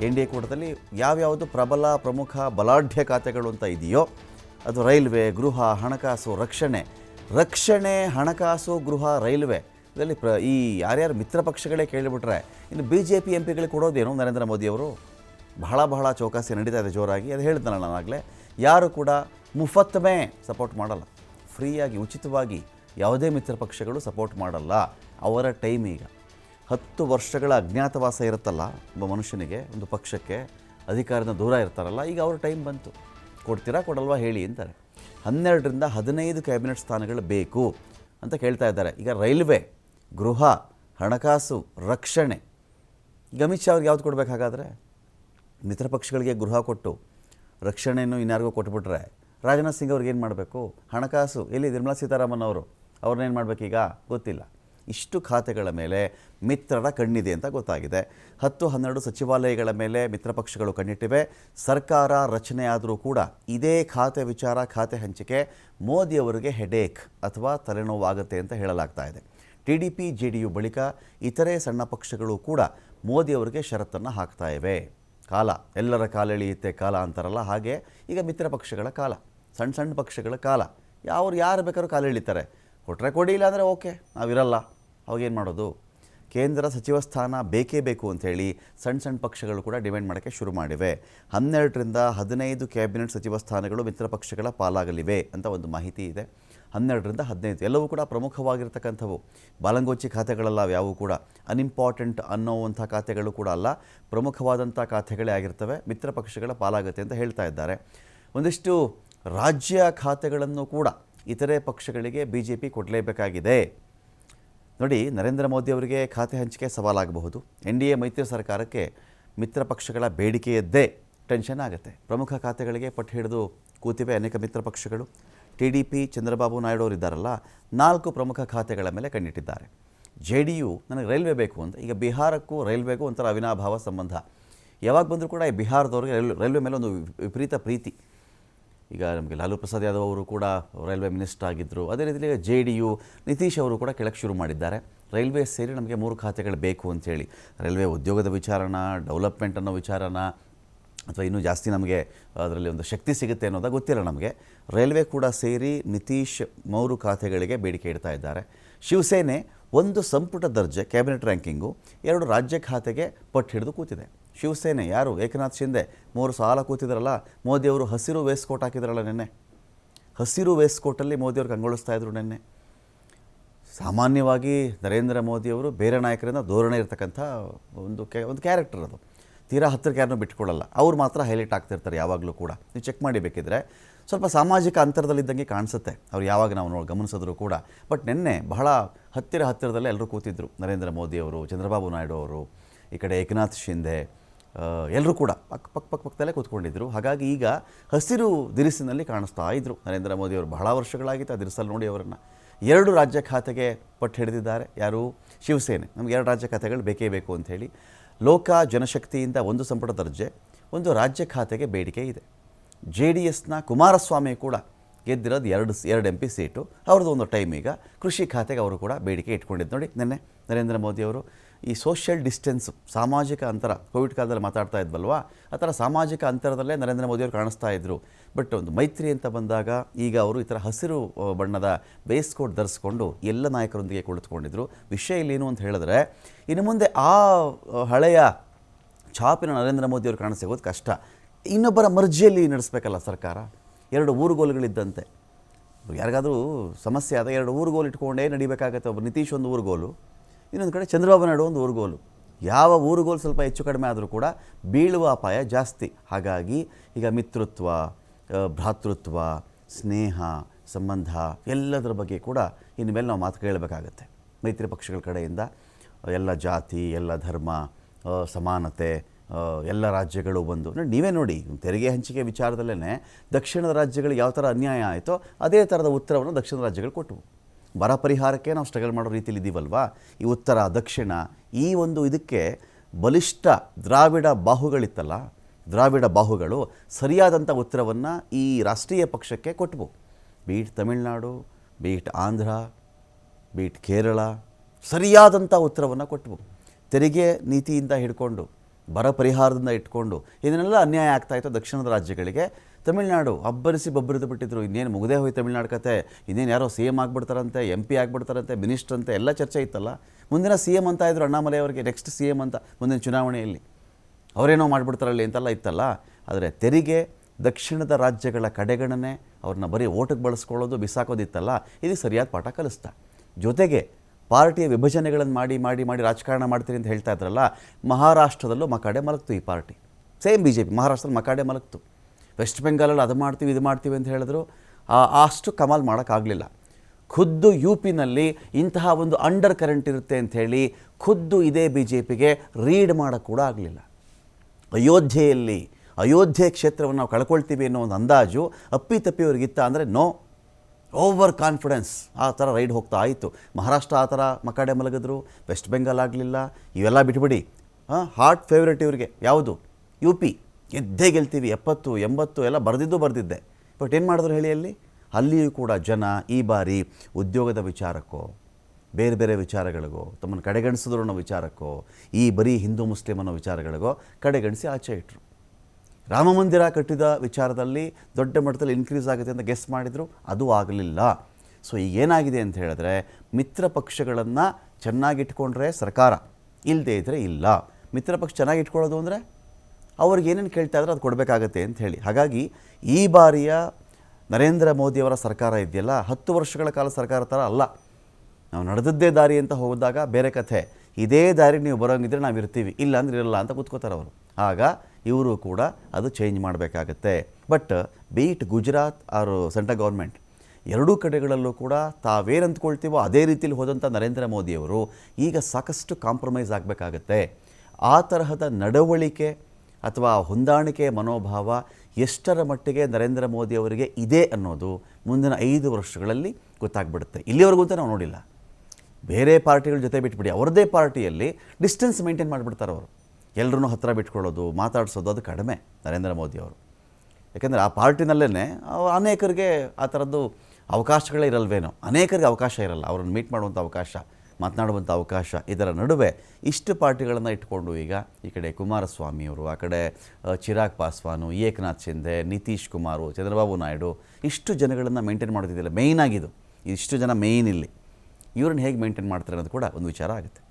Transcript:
N D A ಕೂಟದಲ್ಲಿ ಯಾವ್ಯಾವುದು ಪ್ರಬಲ ಪ್ರಮುಖ ಬಲಾಢ್ಯ ಖಾತೆಗಳು ಅಂತ ಇದೆಯೋ, ಅದು ರೈಲ್ವೆ, ಗೃಹ, ಹಣಕಾಸು, ರಕ್ಷಣೆ. ರಕ್ಷಣೆ, ಹಣಕಾಸು, ಗೃಹ, ರೈಲ್ವೆ. ಇದರಲ್ಲಿ ಪ್ರ, ಈ ಯಾರ್ಯಾರು ಮಿತ್ರ ಪಕ್ಷಗಳೇ ಕೇಳಿಬಿಟ್ರೆ, ಇನ್ನು ಬಿ ಜೆ ಪಿ ಎಂ ಪಿಗಳಿಗೆ ಕೊಡೋದೇನು? ನರೇಂದ್ರ ಮೋದಿಯವರು ಬಹಳ ಬಹಳ ಚೌಕಾಸಿ ನಡೀತಾ ಇದೆ ಜೋರಾಗಿ. ಅದು ಹೇಳಿದ್ನಲ್ಲ ನಾನಾಗಲೇ ಯಾರು ಕೂಡ ಮುಫತ್ತಮೇ ಸಪೋರ್ಟ್ ಮಾಡಲ್ಲ. ಫ್ರೀಯಾಗಿ, ಉಚಿತವಾಗಿ ಯಾವುದೇ ಮಿತ್ರ ಪಕ್ಷಗಳು ಸಪೋರ್ಟ್ ಮಾಡಲ್ಲ. ಅವರ ಟೈಮ್ ಈಗ. ಹತ್ತು ವರ್ಷಗಳ ಅಜ್ಞಾತವಾಸ ಇರುತ್ತಲ್ಲ ಒಬ್ಬ ಮನುಷ್ಯನಿಗೆ, ಒಂದು ಪಕ್ಷಕ್ಕೆ ಅಧಿಕಾರದಿಂದ ದೂರ ಇರ್ತಾರಲ್ಲ, ಈಗ ಅವ್ರ ಟೈಮ್ ಬಂತು. ಕೊಡ್ತೀರಾ, ಕೊಡಲ್ವಾ ಹೇಳಿ ಅಂತಾರೆ. ಹನ್ನೆರಡರಿಂದ ಹದಿನೈದು ಕ್ಯಾಬಿನೆಟ್ ಸ್ಥಾನಗಳು ಬೇಕು ಅಂತ ಕೇಳ್ತಾ ಇದ್ದಾರೆ. ಈಗ ರೈಲ್ವೆ, ಗೃಹ, ಹಣಕಾಸು, ರಕ್ಷಣೆ. ಈಗ ಅಮಿತ್ ಶಾ ಅವ್ರಿಗೆ ಯಾವ್ದು ಕೊಡಬೇಕಾಗಾದ್ರೆ ಮಿತ್ರ ಪಕ್ಷಗಳಿಗೆ ಗೃಹ ಕೊಟ್ಟು, ರಕ್ಷಣೆಯನ್ನು ಇನ್ಯಾರಿಗೂ ಕೊಟ್ಬಿಟ್ರೆ, ರಾಜನಾಥ್ ಸಿಂಗ್ ಅವ್ರಿಗೆ ಏನು ಮಾಡಬೇಕು? ಹಣಕಾಸು. ಎಲ್ಲಿ ನಿರ್ಮಲಾ ಸೀತಾರಾಮನ್ ಅವರು, ಅವ್ರನ್ನೇನು ಮಾಡಬೇಕೀಗ? ಗೊತ್ತಿಲ್ಲ. ಇಷ್ಟು ಖಾತೆಗಳ ಮೇಲೆ ಮಿತ್ರರ ಕಣ್ಣಿದೆ ಅಂತ ಗೊತ್ತಾಗಿದೆ. ಹತ್ತು ಹನ್ನೆರಡು ಸಚಿವಾಲಯಗಳ ಮೇಲೆ ಮಿತ್ರ ಪಕ್ಷಗಳು ಕಣ್ಣಿಟ್ಟಿವೆ. ಸರ್ಕಾರ ರಚನೆ ಆದರೂ ಕೂಡ ಇದೇ ಖಾತೆ ವಿಚಾರ, ಖಾತೆ ಹಂಚಿಕೆ ಮೋದಿಯವರಿಗೆ ಹೆಡೇಕ್ ಅಥವಾ ತಲೆನೋವಾಗುತ್ತೆ ಅಂತ ಹೇಳಲಾಗ್ತಾ ಇದೆ. T D P, J D U ಬಳಿಕ ಇತರೆ ಸಣ್ಣ ಪಕ್ಷಗಳು ಕೂಡ ಮೋದಿಯವರಿಗೆ ಷರತ್ತನ್ನು ಹಾಕ್ತಾ ಇವೆ. ಕಾಲ, ಎಲ್ಲರ ಕಾಲೆಳೆಯುತ್ತೆ ಕಾಲ ಅಂತಾರಲ್ಲ ಹಾಗೆ ಈಗ ಮಿತ್ರ ಪಕ್ಷಗಳ ಕಾಲ, ಸಣ್ಣ ಸಣ್ಣ ಪಕ್ಷಗಳ ಕಾಲ. ಯಾರು ಯಾರು ಬೇಕಾದ್ರೂ ಕಾಲೆಳಿತಾರೆ. ಕೊಟ್ಟರೆ ಕೊಡಿ ಇಲ್ಲ ಅಂದರೆ ಓಕೆ, ನಾವಿರಲ್ಲ. ಅವಾಗೇನು ಮಾಡೋದು? ಕೇಂದ್ರ ಸಚಿವ ಸ್ಥಾನ ಬೇಕೇ ಬೇಕು ಅಂಥೇಳಿ ಸಣ್ಣ ಸಣ್ಣ ಪಕ್ಷಗಳು ಕೂಡ ಡಿಮ್ಯಾಂಡ್ ಮಾಡೋಕ್ಕೆ ಶುರು ಮಾಡಿವೆ. ಹನ್ನೆರಡರಿಂದ ಹದಿನೈದು ಕ್ಯಾಬಿನೆಟ್ ಸಚಿವ ಸ್ಥಾನಗಳು ಮಿತ್ರ ಪಕ್ಷಗಳ ಪಾಲಾಗಲಿವೆ ಅಂತ ಒಂದು ಮಾಹಿತಿ ಇದೆ. ಹನ್ನೆರಡರಿಂದ ಹದಿನೈದು ಎಲ್ಲವೂ ಕೂಡ ಪ್ರಮುಖವಾಗಿರ್ತಕ್ಕಂಥವು. ಬಾಲಂಗೋಚಿ ಖಾತೆಗಳಲ್ಲ ಯಾವೂ ಕೂಡ. ಅನ್ಇಂಪಾರ್ಟೆಂಟ್ ಅನ್ನೋವಂಥ ಖಾತೆಗಳು ಕೂಡ ಅಲ್ಲ. ಪ್ರಮುಖವಾದಂಥ ಖಾತೆಗಳೇ ಆಗಿರ್ತವೆ. ಮಿತ್ರ ಪಕ್ಷಗಳ ಪಾಲಾಗುತ್ತೆ ಅಂತ ಹೇಳ್ತಾ ಇದ್ದಾರೆ. ಒಂದಿಷ್ಟು ರಾಜ್ಯ ಖಾತೆಗಳನ್ನು ಕೂಡ ಇತರೆ ಪಕ್ಷಗಳಿಗೆ ಬಿ ಜೆ ಪಿ ಕೊಡಲೇಬೇಕಾಗಿದೆ. ನೋಡಿ, ನರೇಂದ್ರ ಮೋದಿ ಅವರಿಗೆ ಖಾತೆ ಹಂಚಿಕೆ ಸವಾಲಾಗಬಹುದು. ಎನ್ ಡಿ ಎ, ಮೈತ್ರಿ ಸರ್ಕಾರಕ್ಕೆ ಮಿತ್ರ ಪಕ್ಷಗಳ ಬೇಡಿಕೆಯದ್ದೇ ಟೆನ್ಷನ್ ಆಗುತ್ತೆ. ಪ್ರಮುಖ ಖಾತೆಗಳಿಗೆ ಪಟ್ಟು ಹಿಡಿದು ಕೂತಿವೆ ಅನೇಕ ಮಿತ್ರ ಪಕ್ಷಗಳು. T D P, Chandrababu Naidu ಅವರು ಇದ್ದಾರಲ್ಲ ನಾಲ್ಕು ಪ್ರಮುಖ ಖಾತೆಗಳ ಮೇಲೆ ಕಣ್ಣಿಟ್ಟಿದ್ದಾರೆ. ಜೆ ಡಿ ಯು ನನಗೆ ರೈಲ್ವೆ ಬೇಕು ಅಂತ, ಈಗ ಬಿಹಾರಕ್ಕೂ ರೈಲ್ವೆಗೂ ಒಂಥರ ಅವಿನಾಭಾವ ಸಂಬಂಧ. ಯಾವಾಗ ಬಂದರೂ ಕೂಡ ಈ ಬಿಹಾರದವ್ರಿಗೆ ರೈಲ್ವೆ ರೈಲ್ವೆ ಮೇಲೆ ಒಂದು ವಿಪರೀತ ಪ್ರೀತಿ. ಈಗ ನಮಗೆ ಲಾಲು ಪ್ರಸಾದ್ ಯಾದವ್ ಅವರು ಕೂಡ ರೈಲ್ವೆ ಮಿನಿಸ್ಟರ್ ಆಗಿದ್ದರು ಅದೇ ರೀತಿಯಲ್ಲಿ ಜೆ ಡಿ ಯು ನಿತೀಶ್ ಅವರು ಕೂಡ ಕೆಳಕ್ಕೆ ಶುರು ಮಾಡಿದ್ದಾರೆ. ರೈಲ್ವೆ ಸೇರಿ ನಮಗೆ ಮೂರು ಖಾತೆಗಳು ಬೇಕು ಅಂಥೇಳಿ ರೈಲ್ವೆ ಉದ್ಯೋಗದ ವಿಚಾರನ, ಡೆವಲಪ್ಮೆಂಟ್ ಅನ್ನೋ ವಿಚಾರನ, ಅಥವಾ ಇನ್ನೂ ಜಾಸ್ತಿ ನಮಗೆ ಅದರಲ್ಲಿ ಒಂದು ಶಕ್ತಿ ಸಿಗುತ್ತೆ ಅನ್ನೋದು ಗೊತ್ತಿಲ್ಲ ನಮಗೆ. ರೈಲ್ವೆ ಕೂಡ ಸೇರಿ ನಿತೀಶ್ ಮೂರು ಖಾತೆಗಳಿಗೆ ಬೇಡಿಕೆ ಇಡ್ತಾ ಇದ್ದಾರೆ. ಶಿವಸೇನೆ ಒಂದು ಸಂಪುಟ ದರ್ಜೆ, ಕ್ಯಾಬಿನೆಟ್ ರ್ಯಾಂಕಿಂಗು, ಎರಡು ರಾಜ್ಯ ಖಾತೆಗೆ ಪಟ್ಟು ಹಿಡಿದು ಕೂತಿದೆ. ಶಿವಸೇನೆ, ಯಾರು? ಏಕನಾಥ್ ಶಿಂದೆ ಮೂರು ಸಾಲ ಕೂತಿದ್ರಲ್ಲ, ಮೋದಿಯವರು ಹಸಿರು ವೇಸ್ಟ್ ಕೋಟ್ ಹಾಕಿದ್ರಲ್ಲ ನಿನ್ನೆ. ಹಸಿರು ವೇಸ್ಟ್ ಕೋಟಲ್ಲಿ ಮೋದಿಯವರು ಕಂಗೊಳಿಸ್ತಾ ಇದ್ರು ನಿನ್ನೆ. ಸಾಮಾನ್ಯವಾಗಿ ನರೇಂದ್ರ ಮೋದಿಯವರು ಬೇರೆ ನಾಯಕರಿಂದ ಧೋರಣೆ ಇರತಕ್ಕಂಥ ಒಂದು ಕ್ಯಾ, ಒಂದು ಕ್ಯಾರೆಕ್ಟರ್ ಅದು. ತೀರಾ ಹತ್ತಿರಕ್ಕೆ ಯಾರನ್ನೂ ಬಿಟ್ಕೊಳ್ಳಲ್ಲ. ಅವ್ರು ಮಾತ್ರ ಹೈಲೈಟ್ ಆಗ್ತಿರ್ತಾರೆ ಯಾವಾಗಲೂ ಕೂಡ. ನೀವು ಚೆಕ್ ಮಾಡಬೇಕಿದ್ರೆ ಸ್ವಲ್ಪ ಸಾಮಾಜಿಕ ಅಂತರದಲ್ಲಿದ್ದಂಗೆ ಕಾಣಿಸುತ್ತೆ. ಅವ್ರು ಯಾವಾಗ ನಾವು ನೋಡಿ, ಗಮನಿಸಿದ್ರು ಕೂಡ. ಬಟ್ ನಿನ್ನೆ ಬಹಳ ಹತ್ತಿರ ಹತ್ತಿರದಲ್ಲೇ ಎಲ್ಲರೂ ಕೂತಿದ್ರು ನರೇಂದ್ರ ಮೋದಿಯವರು, ಚಂದ್ರಬಾಬು ನಾಯ್ಡು ಅವರು, ಈ ಕಡೆ ಏಕನಾಥ್ ಶಿಂದೆ ಎಲ್ಲರೂ ಕೂಡ ಪಕ್ಕ ಪಕ್ಕ ಪಕ್ಕ ಪಕ್ಕದಲ್ಲೇ ಕೂತ್ಕೊಂಡಿದ್ರು. ಹಾಗಾಗಿ ಈಗ ಹಸಿರು ದಿರಿಸಿನಲ್ಲಿ ಕಾಣಿಸ್ತಾ ಇದ್ರು. ನರೇಂದ್ರ ಮೋದಿಯವರು ಬಹಳ ವರ್ಷಗಳಾಗಿತ್ತು ಆ ದಿರಿಸಲ್ಲಿ ನೋಡಿ ಅವರನ್ನು. ಎರಡು ರಾಜ್ಯ ಖಾತೆಗೆ ಪಟ್ಟು ಹಿಡಿದಿದ್ದಾರೆ. ಯಾರು? ಶಿವಸೇನೆ. ನಮ್ಗೆ ಎರಡು ರಾಜ್ಯ ಖಾತೆಗಳು ಬೇಕೇ ಬೇಕು ಅಂಥೇಳಿ ಲೋಕ ಜನಶಕ್ತಿಯಿಂದ ಒಂದು ಸಂಪುಟ ದರ್ಜೆ, ಒಂದು ರಾಜ್ಯ ಖಾತೆಗೆ ಬೇಡಿಕೆ ಇದೆ. ಜೆ ಡಿ ಎಸ್ನ ಕುಮಾರಸ್ವಾಮಿ ಕೂಡ ಗೆದ್ದಿರೋದು ಎರಡು ಎರಡು ಎಂ ಪಿ ಸೀಟು. ಅವ್ರದ್ದು ಒಂದು ಟೈಮ್ ಈಗ. ಕೃಷಿ ಖಾತೆಗೆ ಅವರು ಕೂಡ ಬೇಡಿಕೆ ಇಟ್ಕೊಂಡಿದ್ದು. ನೋಡಿ, ನಿನ್ನೆ ನರೇಂದ್ರ ಮೋದಿಯವರು ಈ ಸೋಷಿಯಲ್ ಡಿಸ್ಟೆನ್ಸ್ ಸಾಮಾಜಿಕ ಅಂತರ ಕೋವಿಡ್ ಕಾಲದಲ್ಲಿ ಮಾತಾಡ್ತಾ ಇದ್ವಲ್ವಾ? ಆ ಥರ ಸಾಮಾಜಿಕ ಅಂತರದಲ್ಲೇ ನರೇಂದ್ರ ಮೋದಿಯವರು ಕಾಣಿಸ್ತಾ ಇದ್ದರು ಬಟ್ ಒಂದು ಮೈತ್ರಿ ಅಂತ ಬಂದಾಗ ಈಗ ಅವರು ಈ ಥರ ಹಸಿರು ಬಣ್ಣದ ಬೇಸ್ ಕೋಟ್ ಧರಿಸ್ಕೊಂಡು ಎಲ್ಲ ನಾಯಕರೊಂದಿಗೆ ಕುಳಿತುಕೊಂಡಿದ್ರು. ವಿಷಯ ಇಲ್ಲೇನು ಅಂತ ಹೇಳಿದ್ರೆ, ಇನ್ನು ಮುಂದೆ ಆ ಹಳೆಯ ಛಾಪಿನ ನರೇಂದ್ರ ಮೋದಿಯವರು ಕಾಣಸಿಗೋದು ಕಷ್ಟ. ಇನ್ನೊಬ್ಬರ ಮರ್ಜಿಯಲ್ಲಿ ನಡೆಸಬೇಕಲ್ಲ ಸರ್ಕಾರ? ಎರಡು ಊರುಗೋಲುಗಳಿದ್ದಂತೆ. ಯಾರಿಗಾದರೂ ಸಮಸ್ಯೆ ಆದ ಎರಡು ಊರುಗೋಲು ಇಟ್ಕೊಂಡೇ ನಡಿಬೇಕಾಗತ್ತೆ. ಒಬ್ಬ ನಿತೀಶ್ ಒಂದು ಊರುಗೋಲು, ಇನ್ನೊಂದು ಕಡೆ ಚಂದ್ರಬಾಬು ನಾಯ್ಡು ಒಂದು ಊರುಗೋಲು. ಯಾವ ಊರುಗೋಲು ಸ್ವಲ್ಪ ಹೆಚ್ಚು ಕಡಿಮೆ ಆದರೂ ಕೂಡ ಬೀಳುವ ಅಪಾಯ ಜಾಸ್ತಿ. ಹಾಗಾಗಿ ಈಗ ಮಿತ್ರತ್ವ ಭ್ರಾತೃತ್ವ, ಸ್ನೇಹ, ಸಂಬಂಧ ಎಲ್ಲದರ ಬಗ್ಗೆ ಕೂಡ ಇನ್ನು ಮೇಲೆ ನಾವು ಮಾತು ಕೇಳಬೇಕಾಗತ್ತೆ. ಮೈತ್ರಿ ಪಕ್ಷಗಳ ಕಡೆಯಿಂದ ಎಲ್ಲ ಜಾತಿ, ಎಲ್ಲ ಧರ್ಮ ಸಮಾನತೆ ಎಲ್ಲ ರಾಜ್ಯಗಳು ಬಂದು. ನೀವೇ ನೋಡಿ ತೆರಿಗೆ ಹಂಚಿಕೆ ವಿಚಾರದಲ್ಲೇ ದಕ್ಷಿಣದ ರಾಜ್ಯಗಳಿಗೆ ಯಾವ ಥರ ಅನ್ಯಾಯ ಆಯಿತೋ ಅದೇ ಥರದ ಉತ್ತರವನ್ನು ದಕ್ಷಿಣ ರಾಜ್ಯಗಳು ಕೊಟ್ಟವು. ಬರ ಪರಿಹಾರಕ್ಕೆ ನಾವು ಸ್ಟ್ರಗಲ್ ಮಾಡೋ ರೀತಿಯಲ್ಲಿ ಇದ್ದೀವಲ್ವಾ ಈ ಉತ್ತರ, ದಕ್ಷಿಣ, ಈ ಒಂದು ಇದಕ್ಕೆ ಬಲಿಷ್ಠ ದ್ರಾವಿಡ ಬಾಹುಗಳಿತ್ತಲ್ಲ, ದ್ರಾವಿಡ ಬಾಹುಗಳು ಸರಿಯಾದಂಥ ಉತ್ತರವನ್ನು ಈ ರಾಷ್ಟ್ರೀಯ ಪಕ್ಷಕ್ಕೆ ಕೊಟ್ಟವು be it Tamil Nadu, be it Andhra, be it Kerala ಸರಿಯಾದಂಥ ಉತ್ತರವನ್ನು ಕೊಟ್ಟವು ತೆರಿಗೆ ನೀತಿಯಿಂದ ಹಿಡ್ಕೊಂಡು ಬರ ಪರಿಹಾರದಿಂದ ಇಟ್ಕೊಂಡು ಇದನ್ನೆಲ್ಲ ಅನ್ಯಾಯ ಆಗ್ತಾ ಇತ್ತು ದಕ್ಷಿಣದ ರಾಜ್ಯಗಳಿಗೆ. ತಮಿಳುನಾಡು ಅಬ್ಬರಿಸಿ ಬಬ್ಬರಿದು ಬಿಟ್ಟಿದ್ರು. ಇನ್ನೇನು ಮುಗದೇ ಹೋಯ್ತು ತಮಿಳ್ನಾಡು ಕತೆ. ಇನ್ನೇನು ಯಾರೋ ಸಿ ಎಂ ಆಗ್ಬಿಡ್ತಾರಂತೆ, ಎಂ ಪಿ ಆಗ್ಬಿಡ್ತಾರಂತೆ, ಮಿನಿಸ್ಟರ್ ಅಂತೆ ಎಲ್ಲ ಚರ್ಚೆ ಇತ್ತಲ್ಲ. ಮುಂದಿನ ಸಿ ಎಂ ಅಂತ ಇದ್ರು ಅಣ್ಣಾಮಲೈ ಅವರಿಗೆ ನೆಕ್ಸ್ಟ್ ಸಿ ಎಂ ಅಂತ ಮುಂದಿನ ಚುನಾವಣೆಯಲ್ಲಿ. ಅವರೇನೋ ಮಾಡಿಬಿಡ್ತಾರಲ್ಲಿ ಅಂತೆಲ್ಲ ಇತ್ತಲ್ಲ. ಆದರೆ ತೆರಿಗೆ ದಕ್ಷಿಣದ ರಾಜ್ಯಗಳ ಕಡೆಗಣನೆ ಅವ್ರನ್ನ ಬರೀ ಓಟಕ್ಕೆ ಬಳಸ್ಕೊಳ್ಳೋದು ಬಿಸಾಕೋದಿತ್ತಲ್ಲ. ಇದು ಸರಿಯಾದ ಪಾಠ ಕಲಿಸ್ತಾ. ಜೊತೆಗೆ ಪಾರ್ಟಿಯ ವಿಭಜನೆಗಳನ್ನು ಮಾಡಿ ಮಾಡಿ ಮಾಡಿ ರಾಜಕಾರಣ ಮಾಡ್ತೀರಿ ಅಂತ ಹೇಳ್ತಾ ಇದ್ರಲ್ಲ, ಮಹಾರಾಷ್ಟ್ರದಲ್ಲೂ ಮಕಾಡೆ ಮಲಗ್ತು ಈ party. Same B J P ಮಹಾರಾಷ್ಟ್ರದಲ್ಲಿ ಮಕಾಡೆ ಮಲಗ್ತು. ವೆಸ್ಟ್ ಬೆಂಗಾಲಲ್ಲಿ ಅದು ಮಾಡ್ತೀವಿ, ಇದು ಮಾಡ್ತೀವಿ ಅಂತ ಹೇಳಿದ್ರು. ಅಷ್ಟು ಕಮಾಲ್ ಮಾಡೋಕ್ಕಾಗಲಿಲ್ಲ. ಖುದ್ದು ಯು ಪಿನಲ್ಲಿ ಇಂತಹ ಒಂದು ಅಂಡರ್ ಕರೆಂಟ್ ಇರುತ್ತೆ ಅಂಥೇಳಿ ಖುದ್ದು ಇದೇ ಬಿ ಜೆ ಪಿಗೆ ರೀಡ್ ಮಾಡೋಕ್ಕೆ ಕೂಡ ಆಗಲಿಲ್ಲ. ಅಯೋಧ್ಯೆಯಲ್ಲಿ, ಅಯೋಧ್ಯೆ ಕ್ಷೇತ್ರವನ್ನು ನಾವು ಕಳ್ಕೊಳ್ತೀವಿ ಅನ್ನೋ ಒಂದು ಅಂದಾಜು ಅಪ್ಪಿತಪ್ಪಿ ಅವ್ರಿಗಿತ್ತ ಅಂದರೆ ನೋ ಓವರ್ ಕಾನ್ಫಿಡೆನ್ಸ್ ಆ ಥರ ರೈಡ್ ಹೋಗ್ತಾ ಆಯಿತು ಮಹಾರಾಷ್ಟ್ರ ಆ ಥರ ಮಕಾಡೆ ಮಲಗಿದ್ರು, ವೆಸ್ಟ್ ಬೆಂಗಾಲ್ ಆಗಲಿಲ್ಲ, ಇವೆಲ್ಲ ಬಿಟ್ಬಿಡಿ. ಹಾಂ ಹಾರ್ಟ್ ಫೇವ್ರೇಟ್ ಇವರಿಗೆ. ಯಾವುದು? ಯು ಪಿ ಎದ್ದೇ ಗೆಲ್ತೀವಿ, ಎಪ್ಪತ್ತು, ಎಂಬತ್ತು, ಎಲ್ಲ ಬರೆದಿದ್ದು ಬರೆದಿದ್ದೆ. ಬಟ್ ಏನು ಮಾಡಿದ್ರು ಹೇಳಿ ಅಲ್ಲಿ ಅಲ್ಲಿಯೂ ಕೂಡ ಜನ ಈ ಬಾರಿ ಉದ್ಯೋಗದ ವಿಚಾರಕ್ಕೋ, ಬೇರೆ ಬೇರೆ ವಿಚಾರಗಳಿಗೋ, ತಮ್ಮನ್ನು ಕಡೆಗಣಿಸಿದ್ರು ಅನ್ನೋ ವಿಚಾರಕ್ಕೋ, ಈ ಬರೀ ಹಿಂದೂ ಮುಸ್ಲಿಂ ಅನ್ನೋ ವಿಚಾರಗಳಿಗೋ ಕಡೆಗಣಿಸಿ ಆಚೆ ಇಟ್ಟರು ರಾಮ ಮಂದಿರ ಕಟ್ಟಿದ ವಿಚಾರದಲ್ಲಿ ದೊಡ್ಡ ಮಟ್ಟದಲ್ಲಿ ಇನ್ಕ್ರೀಸ್ ಆಗುತ್ತೆ ಅಂತ ಗೆಸ್ ಮಾಡಿದರು, ಅದು ಆಗಲಿಲ್ಲ. ಸೊ ಈಗ ಏನಾಗಿದೆ ಅಂತ ಹೇಳಿದ್ರೆ, ಮಿತ್ರ ಪಕ್ಷಗಳನ್ನು ಚೆನ್ನಾಗಿಟ್ಕೊಂಡ್ರೆ ಸರ್ಕಾರ ಇಲ್ಲದೇ ಇದ್ದರೆ ಇಲ್ಲ. ಮಿತ್ರ ಪಕ್ಷ ಚೆನ್ನಾಗಿ ಇಟ್ಕೊಳ್ಳೋದು ಅಂದರೆ ಅವ್ರಿಗೆ ಏನೇನು ಕೇಳ್ತಾ ಇದ್ರೆ ಅದು ಕೊಡಬೇಕಾಗತ್ತೆ ಅಂತ ಹೇಳಿ. ಹಾಗಾಗಿ ಈ ಬಾರಿಯ ನರೇಂದ್ರ ಮೋದಿಯವರ ಸರ್ಕಾರ ಇದೆಯಲ್ಲ, ಹತ್ತು ವರ್ಷಗಳ ಕಾಲ ಸರ್ಕಾರ ಥರ ಅಲ್ಲ. ನಾವು ನಡೆದದ್ದೇ ದಾರಿ ಅಂತ ಹೋದಾಗ ಬೇರೆ ಕಥೆ. ಇದೇ ದಾರಿ ನೀವು ಬರೋಂಗಿದ್ರೆ ನಾವು ಇರ್ತೀವಿ ಇಲ್ಲ ಅಂದ್ರೆ ಇರಲ್ಲ ಅಂತ ಕೂತ್ಕೋತಾರೆ ಅವರು. ಆಗ ಇವರು ಕೂಡ ಅದು ಚೇಂಜ್ ಮಾಡಬೇಕಾಗತ್ತೆ. But be it Gujarat or central government ಎರಡೂ ಕಡೆಗಳಲ್ಲೂ ಕೂಡ ತಾವೇನು ಅಂದ್ಕೊಳ್ತೀವೋ ಅದೇ ರೀತಿಯಲ್ಲಿ ಹೋದಂಥ ನರೇಂದ್ರ ಮೋದಿಯವರು ಈಗ ಸಾಕಷ್ಟು ಕಾಂಪ್ರಮೈಸ್ ಆಗಬೇಕಾಗತ್ತೆ. ಆ ತರಹದ ನಡವಳಿಕೆ ಅಥವಾ ಹೊಂದಾಣಿಕೆ ಮನೋಭಾವ ಎಷ್ಟರ ಮಟ್ಟಿಗೆ ನರೇಂದ್ರ ಮೋದಿ ಅವರಿಗೆ ಇದೆ ಅನ್ನೋದು ಮುಂದಿನ ಐದು ವರ್ಷಗಳಲ್ಲಿ ಗೊತ್ತಾಗ್ಬಿಡುತ್ತೆ. ಇಲ್ಲಿವರೆಗೂ ಅಂತ ನಾವು ನೋಡಿಲ್ಲ. ಬೇರೆ ಪಾರ್ಟಿಗಳ ಜೊತೆ ಬಿಟ್ಬಿಡಿ, ಅವ್ರದ್ದೇ ಪಾರ್ಟಿಯಲ್ಲಿ ಡಿಸ್ಟೆನ್ಸ್ ಮೇಂಟೈನ್ ಮಾಡಿಬಿಡ್ತಾರೆ ಅವರು. ಎಲ್ಲರೂ ಹತ್ತಿರ ಬಿಟ್ಕೊಳ್ಳೋದು, ಮಾತಾಡಿಸೋದು ಅದು ಕಡಿಮೆ ನರೇಂದ್ರ ಮೋದಿ ಅವರು. ಯಾಕೆಂದರೆ ಆ ಪಾರ್ಟಿನಲ್ಲೇ ಅನೇಕರಿಗೆ ಆ ಥರದ್ದು ಅವಕಾಶಗಳೇ ಇರಲ್ವೇನೋ. ಅನೇಕರಿಗೆ ಅವಕಾಶ ಇರಲ್ಲ. ಅವ್ರನ್ನ ಮೀಟ್ ಮಾಡುವಂಥ ಅವಕಾಶ, ಮಾತನಾಡುವಂಥ ಅವಕಾಶ, ಇದರ ನಡುವೆ ಇಷ್ಟು ಪಾರ್ಟಿಗಳನ್ನು ಇಟ್ಕೊಂಡು ಈಗ ಈ ಕಡೆ ಕುಮಾರಸ್ವಾಮಿಯವರು ಆ ಕಡೆ ಚಿರಾಗ್ ಪಾಸ್ವಾನು, ಏಕನಾಥ್ ಶಿಂದೆ ನಿತೀಶ್ ಕುಮಾರು, ಚಂದ್ರಬಾಬು ನಾಯ್ಡು ಇಷ್ಟು ಜನಗಳನ್ನು ಮೇಂಟೈನ್ ಮಾಡೋದಿದೆಯಲ್ಲ ಮೇಯ್ನಾಗಿದು ಇಷ್ಟು ಜನ ಮೇಯ್ನ್ ಇಲ್ಲಿ. ಇವ್ರನ್ನ ಹೇಗೆ ಮೇಂಟೈನ್ ಮಾಡ್ತಾರೆ ಅನ್ನೋದು ಕೂಡ ಒಂದು ವಿಚಾರ ಆಗುತ್ತೆ.